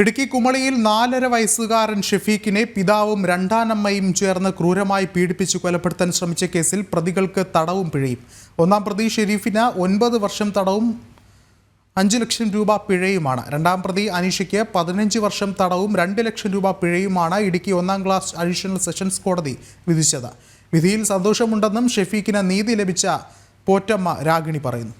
ഇടുക്കി കുമളിയിൽ നാലര വയസ്സുകാരൻ ഷെഫീഖിനെ പിതാവും രണ്ടാനമ്മയും ചേർന്ന് ക്രൂരമായി പീഡിപ്പിച്ച് കൊലപ്പെടുത്താൻ ശ്രമിച്ച കേസിൽ പ്രതികൾക്ക് തടവും പിഴയും. ഒന്നാം പ്രതി ഷെരീഫിന് ഒൻപത് വർഷം തടവും അഞ്ച് ലക്ഷം രൂപ പിഴയുമാണ്. രണ്ടാം പ്രതി അനീഷയ്ക്ക് പതിനഞ്ച് വർഷം തടവും രണ്ട് ലക്ഷം രൂപ പിഴയുമാണ് ഇടുക്കി ഒന്നാം ക്ലാസ് അഡീഷണൽ സെഷൻസ് കോടതി വിധിച്ചത്. വിധിയിൽ സന്തോഷമുണ്ടെന്നും ഷെഫീഖിന് നീതി ലഭിച്ച പോറ്റമ്മ രാഗിണി പറയുന്നു.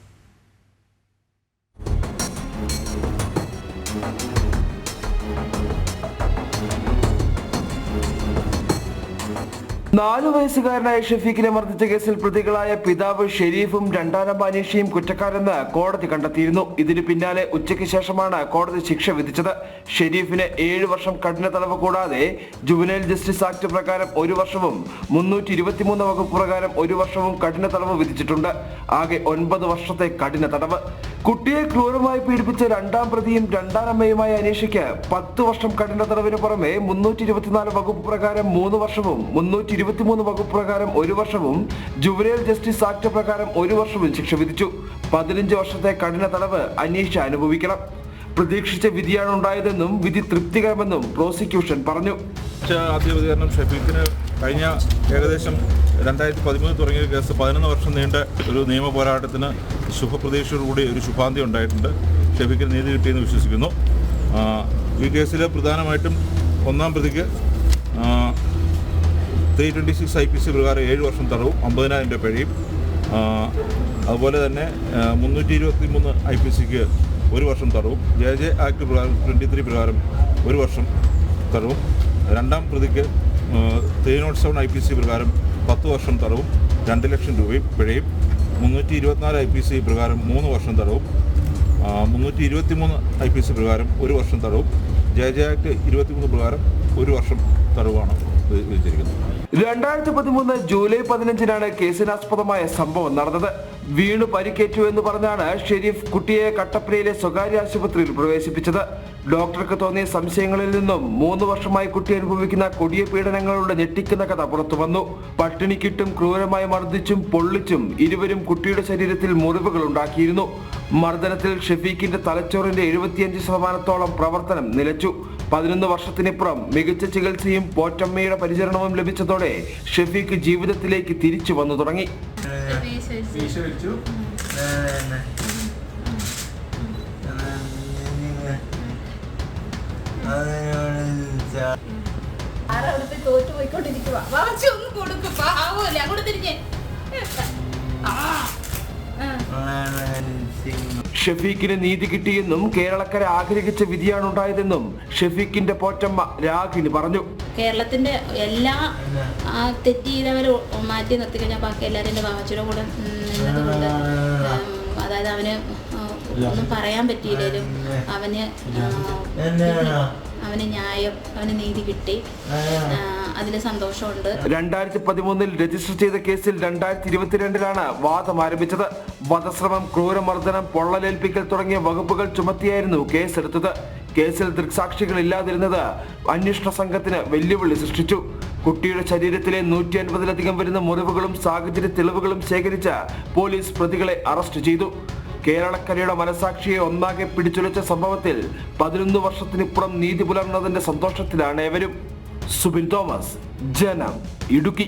നാലു വയസ്സുകാരനായ ഷഫീഖിനെ മർദ്ദിച്ച കേസിൽ പ്രതികളായ പിതാവ് ഷെരീഫും രണ്ടാന അനീഷയും കുറ്റക്കാരെന്ന് കോടതി കണ്ടെത്തിയിരുന്നു. ഇതിന് പിന്നാലെ ഉച്ചയ്ക്ക് ശേഷമാണ് കോടതി ശിക്ഷ വിധിച്ചത്. ഷെരീഫിന് ഏഴു വർഷം കഠിന തടവ് കൂടാതെ ജുവനൈൽ ജസ്റ്റിസ് ആക്ട് പ്രകാരം ഒരു വർഷവും മുന്നൂറ്റി ഇരുപത്തിമൂന്ന് വകുപ്പ് പ്രകാരം ഒരു വർഷവും കഠിന തടവ് വിധിച്ചിട്ടുണ്ട്. ആകെ ഒൻപത് വർഷത്തെ കഠിന തടവ്. കുട്ടിയെ ക്രൂരമായി പീഡിപ്പിച്ച രണ്ടാം പ്രതിയും രണ്ടാം അമ്മയുമായ അനീഷയ്ക്ക് പത്ത് വർഷം കഠിന തടവിന് പുറമെ മുന്നൂറ്റി ഇരുപത്തിനാല് വകുപ്പ് പ്രകാരം മൂന്ന് വർഷവും മുന്നൂറ്റി ഇരുപത്തിമൂന്ന് വകുപ്പ് പ്രകാരം ഒരു വർഷവും ജുവനൈൽ ജസ്റ്റിസ് ആക്ട് പ്രകാരം ഒരു വർഷവും ശിക്ഷ വിധിച്ചു. പതിനഞ്ച് വർഷത്തെ കഠിന തടവ് അനീഷ അനുഭവിക്കണം. പ്രതീക്ഷിച്ച വിധിയാണ് ഉണ്ടായതെന്നും വിധി തൃപ്തികരമെന്നും പ്രോസിക്യൂഷൻ പറഞ്ഞു. കഴിഞ്ഞ ഏകദേശം രണ്ടായിരത്തി പതിമൂന്ന് തുടങ്ങിയ കേസ് പതിനൊന്ന് വർഷം നീണ്ട ഒരു നിയമ പോരാട്ടത്തിന് ശുഭപ്രതീക്ഷയോടുകൂടി ഒരു ശുഭാന്തി ഉണ്ടായിട്ടുണ്ട്. ഷെഫിക്ക് നീതി കിട്ടിയെന്ന് വിശ്വസിക്കുന്നു. ഈ കേസിൽ പ്രധാനമായിട്ടും ഒന്നാം പ്രതിക്ക് three twenty six I P C പ്രകാരം ഏഴ് വർഷം തടവും അമ്പതിനായിരം രൂപ പിഴയും. അതുപോലെ തന്നെ മുന്നൂറ്റി ഇരുപത്തി മൂന്ന് ഐ പി സിക്ക് ഒരു വർഷം തടവും. ജെ ജെ ആക്ട് പ്രകാരം ട്വന്റി ത്രീ പ്രകാരം ഒരു വർഷം തടവും. രണ്ടാം പ്രതിക്ക് three nought I P C പ്രകാരം പത്ത് വർഷം തടവും രണ്ട് ലക്ഷം രൂപയും പിഴയും മുന്നൂറ്റി ഇരുപത്തിനാല് ഐ പി സി പ്രകാരം മൂന്ന് വർഷം തടവും മുന്നൂറ്റി ഇരുപത്തി മൂന്ന് ഐ പി സി പ്രകാരം ഒരു വർഷം തടവും ജെ ജെ ആക്ട് ഇരുപത്തിമൂന്ന് പ്രകാരം ഒരു വർഷം തടവുമാണ്. വി- വിധിച്ചിരിക്കുന്നത് രണ്ടായിരത്തി പതിമൂന്ന് ജൂലൈ പതിനഞ്ചിനാണ് കേസിനാസ്പദമായ സംഭവം നടന്നത്. വീണു പരിക്കേറ്റു എന്ന് പറഞ്ഞാണ് ഷെരീഫ് കുട്ടിയെ കട്ടപ്പനയിലെ സ്വകാര്യ ആശുപത്രിയിൽ പ്രവേശിപ്പിച്ചത്. ഡോക്ടർക്ക് തോന്നിയ സംശയങ്ങളിൽ നിന്നും മൂന്ന് വർഷമായി കുട്ടി അനുഭവിക്കുന്ന കൊടിയ പീഡനങ്ങളുടെ ഞെട്ടിക്കുന്ന കഥ പുറത്തു വന്നു. പട്ടിണിക്കിട്ടും ക്രൂരമായി മർദ്ദിച്ചും പൊള്ളിച്ചും ഇരുവരും കുട്ടിയുടെ ശരീരത്തിൽ മുറിവുകൾ ഉണ്ടാക്കിയിരുന്നു. മർദ്ദനത്തിൽ ഷെഫീഖിന്റെ തലച്ചോറിന്റെ എഴുപത്തിയഞ്ച് ശതമാനത്തോളം പ്രവർത്തനം നിലച്ചു. പതിനൊന്ന് വർഷത്തിനിപ്പുറം മികച്ച ചികിത്സയും പോറ്റമ്മയുടെ പരിചരണവും ലഭിച്ചതോടെ ഷെഫീഖ് ജീവിതത്തിലേക്ക് തിരിച്ചു വന്നു തുടങ്ങി. തോറ്റു പോയിക്കൊണ്ടിരിക്കുക വാച്ചി ഒന്ന് കൊടുക്കും പാവല്ലേ? അങ്ങോട്ട് തിരിഞ്ഞേ. ആ. ഷെഫീഖിന് നീതി കിട്ടിയെന്നും കേരളക്കര ആഗ്രഹിച്ച വിധിയാണ് ഉണ്ടായതെന്നും ഷെഫീഖിന്റെ പോറ്റമ്മ രാഖിന് പറഞ്ഞു. കേരളത്തിന്റെ എല്ലാ തെറ്റ് ചെയ്തവരെ മാറ്റി നിർത്തി കഴിഞ്ഞാൽ ബാക്കി എല്ലാവരും വാവച്ചിയുടെ കൂടെ നിന്നതുകൊണ്ട് അതായത് അവന് ഒന്നും പറയാൻ പറ്റിയില്ലേലും അവന് അവന് ന്യായം അവന് നീതി കിട്ടി. അതിൽ സന്തോഷമുണ്ട്. രണ്ടായിരത്തി പതിമൂന്നിൽ രജിസ്റ്റർ ചെയ്ത കേസിൽ രണ്ടായിരത്തി ഇരുപത്തിരണ്ടിലാണ് വാദം ആരംഭിച്ചത്. വധശ്രമം ക്രൂരമർദ്ദനം പൊള്ളലേൽപ്പിക്കൽ തുടങ്ങിയ വകുപ്പുകൾ ചുമത്തിയായിരുന്നു കേസെടുത്തത്. കേസിൽ ദൃക്സാക്ഷികൾ ഇല്ലാതിരുന്നത് അന്വേഷണ സംഘത്തിന് വെല്ലുവിളി സൃഷ്ടിച്ചു. കുട്ടിയുടെ ശരീരത്തിലെ നൂറ്റി അൻപതിലധികം വരുന്ന മുറിവുകളും സാഹചര്യ തെളിവുകളും ശേഖരിച്ച പോലീസ് പ്രതികളെ അറസ്റ്റ് ചെയ്തു. കേരളക്കരയുടെ മനസാക്ഷിയെ ഒന്നാകെ പിടിച്ചുലച്ച സംഭവത്തിൽ പതിനൊന്ന് വർഷത്തിനിപ്പുറം നീതി പുലർന്നതിന്റെ സന്തോഷത്തിലാണ് ഏവരും സുബിൻ തോമസ് ജനം ഇടുക്കി.